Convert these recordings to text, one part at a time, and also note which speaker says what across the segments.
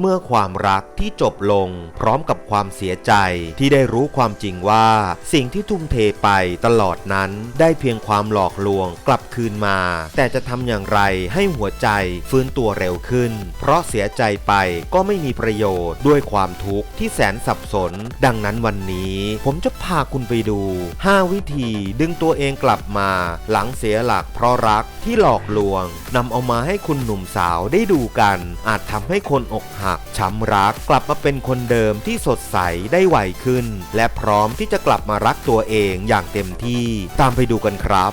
Speaker 1: เมื่อความรักที่จบลงพร้อมกับความเสียใจที่ได้รู้ความจริงว่า สิ่งที่ทุ่มเทไปตลอดนั้นได้เพียงความหลอกลวงกลับคืนมา แต่จะทำอย่างไรให้หัวใจฟื้นตัวเร็วขึ้น เพราะเสียใจไปก็ไม่มีประโยชน์ด้วยความทุกข์ที่แสนสับสน ดังนั้นวันนี้ ผมจะพาคุณไปดู 5 วิธีดึงตัวเองกลับมา หลังเสียหลักเพราะรักที่หลอกลวงนำเอามาให้คุณหนุ่มสาวได้ดูกัน อาจทำให้คนอกหัก ช้ำรักกลับมาเป็นคนเดิมที่สดใสได้ไวขึ้น และพร้อมที่จะกลับมารักตัวเองอย่างเต็มที่ตามไปดูกันครับ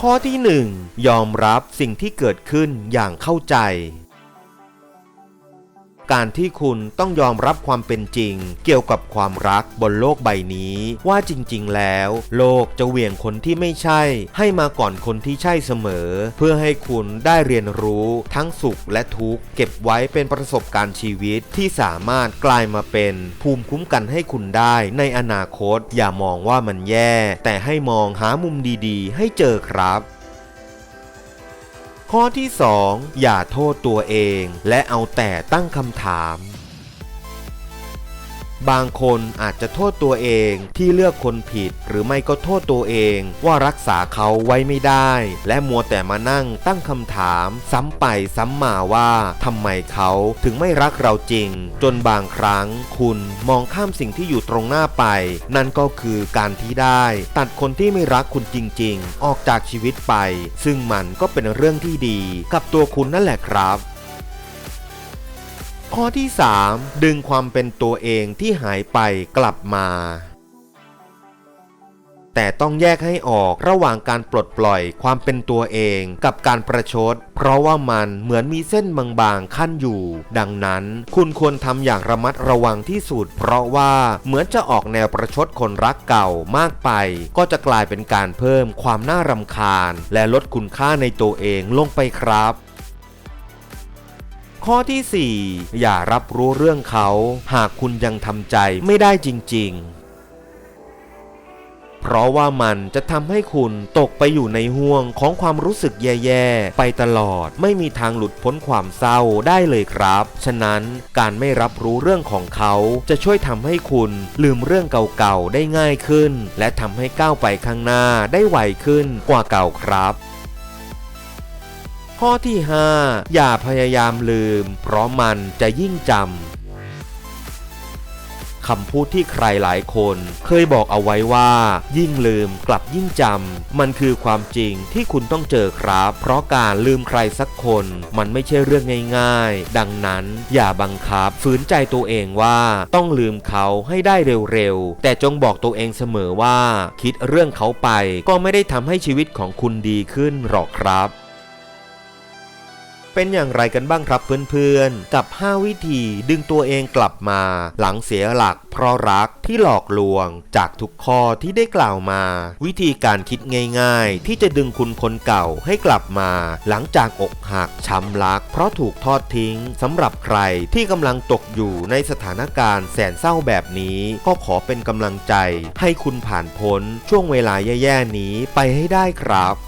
Speaker 1: ข้อที่ 1 ยอมรับสิ่งที่เกิดขึ้นอย่างเข้าใจ การที่คุณต้องยอมรับความเป็นจริง เกี่ยวกับความรักบนโลกใบนี้ ว่าจริง ๆ แล้ว โลกจะเหวี่ยงคนที่ไม่ใช่ ให้มาก่อนคนที่ใช่เสมอ เพื่อให้คุณได้เรียนรู้ ทั้งสุขและทุกข์เก็บไว้เป็นประสบการณ์ชีวิตที่สามารถกลายมาเป็น ภูมิคุ้มกันให้คุณได้ ในอนาคตอย่ามองว่ามันแย่ แต่ให้มองหามุมดีๆ ให้เจอครับ ข้อที่ 2 อย่าโทษตัวเอง และเอาแต่ตั้งคำถาม บางคนอาจจะโทษตัวเองที่เลือกคนผิด หรือไม่ก็โทษตัวเองว่ารักษาเขาไว้ไม่ได้ และมัวแต่มานั่งตั้งคำถาม ซ้ำไปซ้ำมาว่าทำไมเขาถึงไม่รักเราจริง จนบางครั้งคุณมองข้ามสิ่งที่อยู่ตรงหน้าไป นั่นก็คือการที่ได้ ตัดคนที่ไม่รักคุณจริง ๆ ออกจากชีวิตไป ซึ่งมันก็เป็นเรื่องที่ดี กับตัวคุณนั่นแหละครับ ข้อที่ 3 ดึงความเป็นตัวเองที่หายไปกลับมา แต่ต้องแยกให้ออกระหว่างการปลดปล่อยความเป็นตัวเองกับการประชด เพราะว่ามันเหมือนมีเส้นบางๆขั้นอยู่ ดังนั้นคุณควรทำอย่างระมัดระวังที่สุด เพราะว่าเหมือนจะออกแนวประชดคนรักเก่ามากไป ก็จะกลายเป็นการเพิ่มความน่ารำคาญ และลดคุณค่าในตัวเองลงไปครับ ข้อที่ 4 อย่ารับรู้เรื่องเขา หากคุณยังทำใจไม่ได้จริง ๆเพราะว่ามันจะทำให้คุณตกไปอยู่ในห่วงของความรู้สึกแย่ๆ ไปตลอดไม่มีทางหลุดพ้นความเศร้าได้เลยครับ ฉะนั้นการไม่รับรู้เรื่องของเขา จะช่วยทำให้คุณลืมเรื่องเก่าๆ ได้ง่ายขึ้น และทำให้ก้าวไปข้างหน้าได้ไวขึ้นกว่าเก่าครับ ข้อที่ 5 อย่าพยายามลืม เพราะมันจะยิ่งจำคำพูดที่ใครหลายคนเคยบอกเอาไว้ว่า ยิ่งลืมกลับยิ่งจำมันคือความจริงที่คุณต้องเจอครับ เพราะการลืมใครสักคน มันไม่ใช่เรื่องง่ายๆ ดังนั้นอย่าบังคับฝืนใจตัวเองว่าต้องลืมเขาให้ได้เร็วๆ แต่จงบอกตัวเองเสมอว่า คิดเรื่องเขาไปก็ไม่ได้ทำให้ชีวิตของคุณดีขึ้นหรอกครับ เป็นอย่างไรกันบ้างครับเพื่อนๆ กับ 5 วิธีดึงตัวเองกลับมา หลังเสียหลักเพราะรักที่หลอกลวง จากทุกข้อที่ได้กล่าวมา วิธีการคิดง่าย ๆ ที่จะดึงคุณคนเก่าให้กลับมา หลังจากอกหักช้ำรัก เพราะถูกทอดทิ้งสำหรับใครที่กำลังตกอยู่ในสถานการณ์แสนเศร้าแบบนี้ ก็ขอเป็นกำลังใจ ให้คุณผ่านพ้นช่วงเวลาแย่ๆนี้ไปให้ได้ครับ